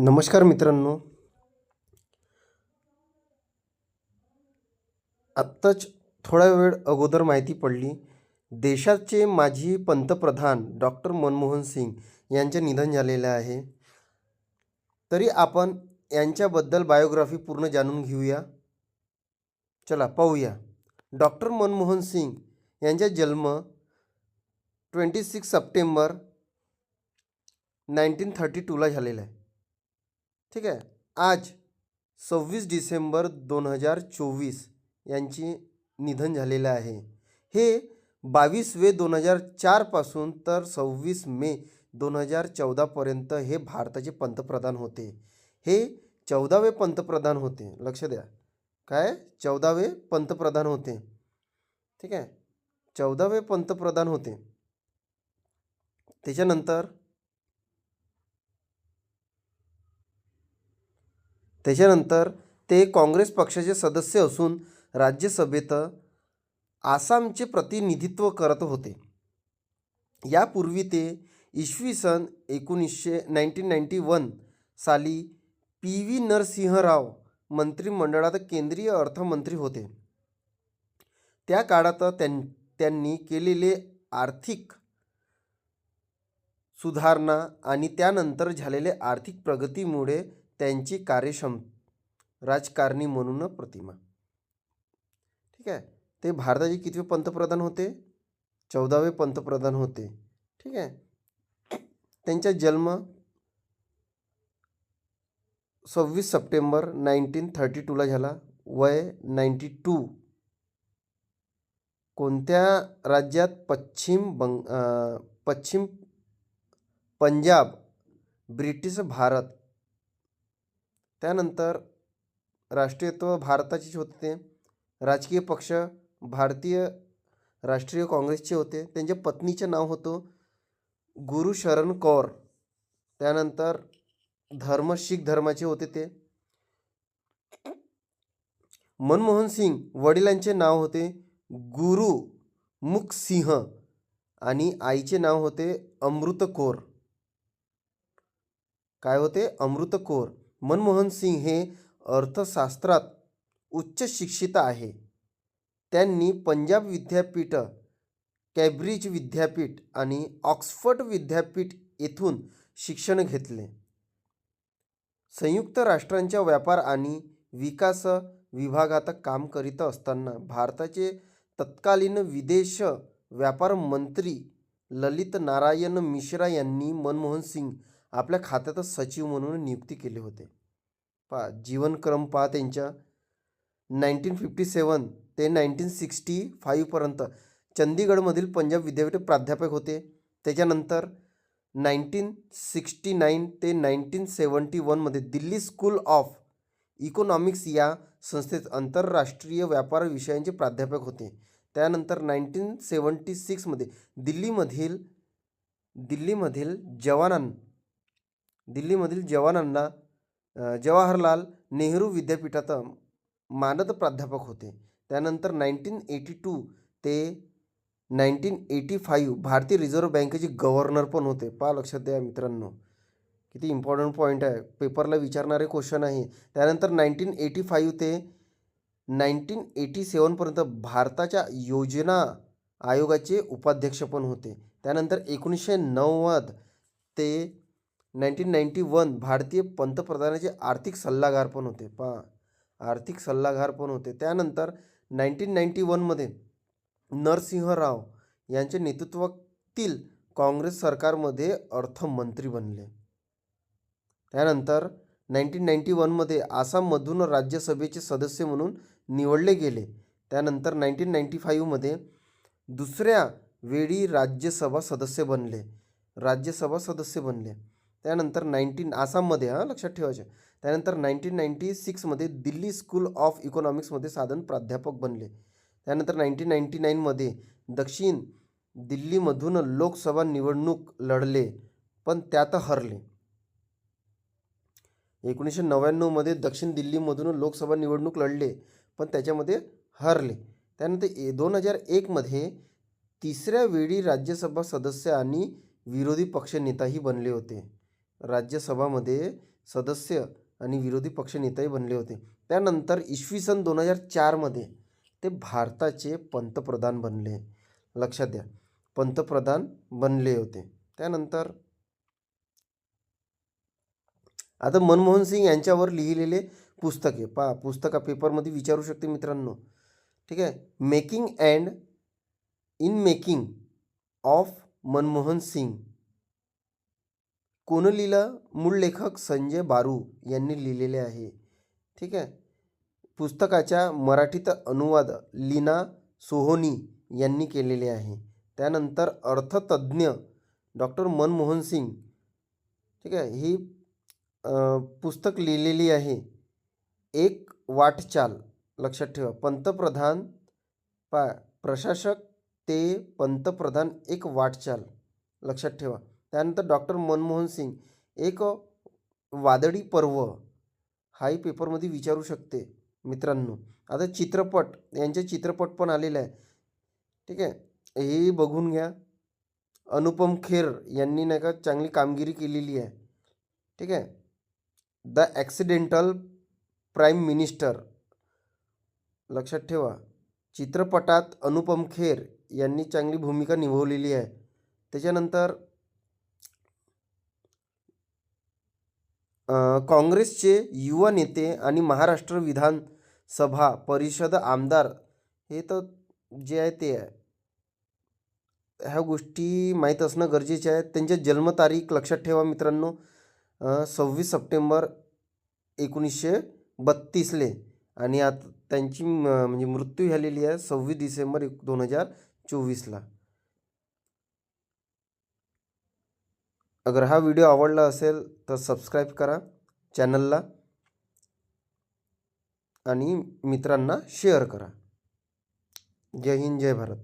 नमस्कार मित्रांनो. आत्ताच थोडा वेळ अगोदर माहिती पडली. देशाचे माजी पंतप्रधान डॉक्टर मनमोहन सिंग यांचे निधन झालेले आहे. तरी आपण यांच्याबद्दल बायोग्राफी पूर्ण जाणून घेऊया. चला पाहूया. डॉक्टर मनमोहन सिंग यांचा जन्म twenty six September nineteen thirty टूला झालेला आहे. ठीक आहे. आज सव्वीस डिसेंबर दोन हजार चोवीस यांची निधन झालेलं आहे. हे बावीस मे दोन हजार चारपासून तर सव्वीस मे दोन हजार चौदापर्यंत हे भारताचे पंतप्रधान होते. हे चौदावे पंतप्रधान होते. लक्ष द्या. काय? चौदावे पंतप्रधान होते. ठीक आहे. चौदावे पंतप्रधान होते. त्याच्यानंतर त्याच्यानंतर ते काँग्रेस पक्षाचे सदस्य असून राज्यसभेत आसामचे प्रतिनिधित्व करत होते. यापूर्वी ते इसवी सन एकोणीसशे नाईन्टीन नाईन्टी वन साली पी व्ही नरसिंहराव मंत्रिमंडळात केंद्रीय अर्थमंत्री होते. त्या काळात त्यां त्यांनी केलेले आर्थिक सुधारणा आणि त्यानंतर झालेले आर्थिक प्रगतीमुळे त्यांची कार्यक्षम राजकारणी म्हणून प्रतिमा. ठीक आहे? ते भारताचे कितवे पंतप्रधान होते? चौदावे पंतप्रधान होते. ठीक आहे? त्यांचा जन्म सव्वीस सप्टेंबर नाईन्टीन थर्टी टूला झाला. वय नाईन्टी टू. कोणत्या राज्यात पश्चिम बंग पश्चिम पंजाब ब्रिटिश भारत त्यानंतर राष्ट्रीयत्व भारताचेच होते. ते राजकीय पक्ष भारतीय राष्ट्रीय काँग्रेसचे होते. त्यांच्या पत्नीचे नाव होतं गुरु शरण कौर. त्यानंतर धर्म शीख धर्माचे होते ते. मनमोहन सिंग वडिलांचे नाव होते गुरु मुख सिंह आणि आईचे नाव होते अमृत कौर. काय होते? अमृत कौर. मनमोहन सिंग हे अर्थशास्त्रात उच्च शिक्षित आहे. त्यांनी पंजाब विद्यापीठ कॅम्ब्रिज विद्यापीठ आणि ऑक्सफर्ड विद्यापीठ येथून शिक्षण घेतले. संयुक्त राष्ट्रांच्या व्यापार आणि विकास विभागात काम करीत असताना भारताचे तत्कालीन विदेश व्यापार मंत्री ललित नारायण मिश्रा यांनी मनमोहन सिंग आपल्या खात्यातच सचिव म्हणून नियुक्ती केली होते. पा जीवनक्रम पहा त्यांच्या. नाईन्टीन फिफ्टी सेवन ते नाईन्टीन सिक्स्टी फाईव्हपर्यंत चंदीगडमधील पंजाब विद्यापीठ प्राध्यापक होते. त्याच्यानंतर नाईन्टीन सिक्स्टी नाईन ते नाईन्टीन सेवन्टी वनमध्ये दिल्ली स्कूल ऑफ इकॉनॉमिक्स या संस्थेत आंतरराष्ट्रीय व्यापार विषयांचे प्राध्यापक होते. त्यानंतर नाईन्टीन सेवन्टी सिक्समध्ये दिल्लीमधील दिल्लीमधील जवानां दिल्लीमधील जवानांना जवाहरलाल नेहरू विद्यापीठात मानद प्राध्यापक होते. त्यानंतर नाईन्टीन एटी टू ते नाईन्टीन एटी फाईव्ह भारतीय रिझर्व्ह बँकेचे गव्हर्नर पण होते. पहा लक्षात द्या मित्रांनो. किती इम्पॉर्टंट पॉईंट आहे. पेपरला विचारणारे क्वेश्चन आहे. त्यानंतर नाईन्टीन एटी फाईव्ह ते नाईन्टीन एटी सेवनपर्यंत भारताच्या योजना आयोगाचे उपाध्यक्ष पण होते. त्यानंतर एकोणीसशे नव्वद ते नाईन्टीन नाईन्टी वन भारतीय पंतप्रधानाचे आर्थिक सल्लागार पण होते. पा आर्थिक सल्लागार पण होते. त्यानंतर नाईन्टीन नाईन्टी वनमध्ये नरसिंह राव यांच्या नेतृत्वातील काँग्रेस सरकारमध्ये अर्थमंत्री बनले. त्यानंतर नाईन्टीन नाईन्टी वनमध्ये आसाममधून राज्यसभेचे सदस्य म्हणून निवडले गेले. त्यानंतर नाईन्टीन नाईन्टी फाईव्हमध्ये दुसऱ्या वेळी राज्यसभा सदस्य बनले. राज्यसभा सदस्य बनले. त्यानंतर नाईन्टीन आसाममध्ये हां लक्षात ठेवायचे. त्यानंतर नाईन्टीन नाईन्टी सिक्समध्ये दिल्ली स्कूल ऑफ इकॉनॉमिक्समध्ये साधन प्राध्यापक बनले. त्यानंतर नाईन्टीन नाईन्टी नाईनमध्ये दक्षिण दिल्लीमधून लोकसभा निवडणूक लढले पण त्यात हरले. एकोणीसशे नव्याण्णवमध्ये दक्षिण दिल्लीमधून लोकसभा निवडणूक लढले पण त्याच्यामध्ये हरले. त्यानंतर ए दोन हजार एकमध्ये तिसऱ्या वेळी राज्यसभा सदस्य आणि विरोधी पक्षनेताही बनले होते. राज्यसभामध्ये सदस्य आणि विरोधी पक्षनेताही बनले होते. त्यानंतर इसवी सन दोन हजार चारमध्ये ते भारताचे पंतप्रधान बनले. लक्षात द्या पंतप्रधान बनले होते. त्यानंतर आता मनमोहन सिंग यांच्यावर लिहिलेले पुस्तके पा पुस्तका पेपरमध्ये विचारू शकते मित्रांनो. ठीक आहे making and in making of Manmohan Singh. कोण लिहिलं? मूळ लेखक संजय बारू यांनी लिहिलेले आहे. ठीक आहे? पुस्तकाच्या मराठीत अनुवाद लीना सोहोनी यांनी केलेले आहे. त्यानंतर अर्थतज्ज्ञ डॉक्टर मनमोहन सिंग. ठीक आहे? ही पुस्तक लिहिलेली आहे. एक वाटचाल. लक्षात ठेवा. पंतप्रधान पा प्रशासक ते पंतप्रधान एक वाटचाल. लक्षात ठेवा. त्यानंतर डॉक्टर मनमोहन सिंग. एक वादळी पर्व हाही पेपरमध्ये विचारू शकते मित्रांनो. आता चित्रपट यांचे चित्रपट पण आलेले आहे ठीक आहे? हे बघून घ्या. अनुपम खेर यांनी नाही का चांगली कामगिरी केलेली आहे. ठीक आहे? The accidental prime minister. लक्षात ठेवा. चित्रपटात अनुपम खेर यांनी चांगली भूमिका निभावलेली आहे. त्याच्यानंतर काँग्रेसचे युवा नेते आणि महाराष्ट्र विधानसभा परिषद आमदार हे तर जे आहे ते आहे. ह्या गोष्टी माहीत असणं गरजेचे आहे. त्यांच्या जन्मतारीख लक्षात ठेवा मित्रांनो. सव्वीस सप्टेंबर एकोणीसशे बत्तीसले आणि आता त्यांची म- म्हणजे मृत्यू झालेली आहे सव्वीस डिसेंबर एक दोन हजार चोवीसला. अगर हा व्हिडिओ आवडला असेल तर सबस्क्राईब करा चॅनलला आणि मित्रांना शेअर करा. जय हिंद जय भारत.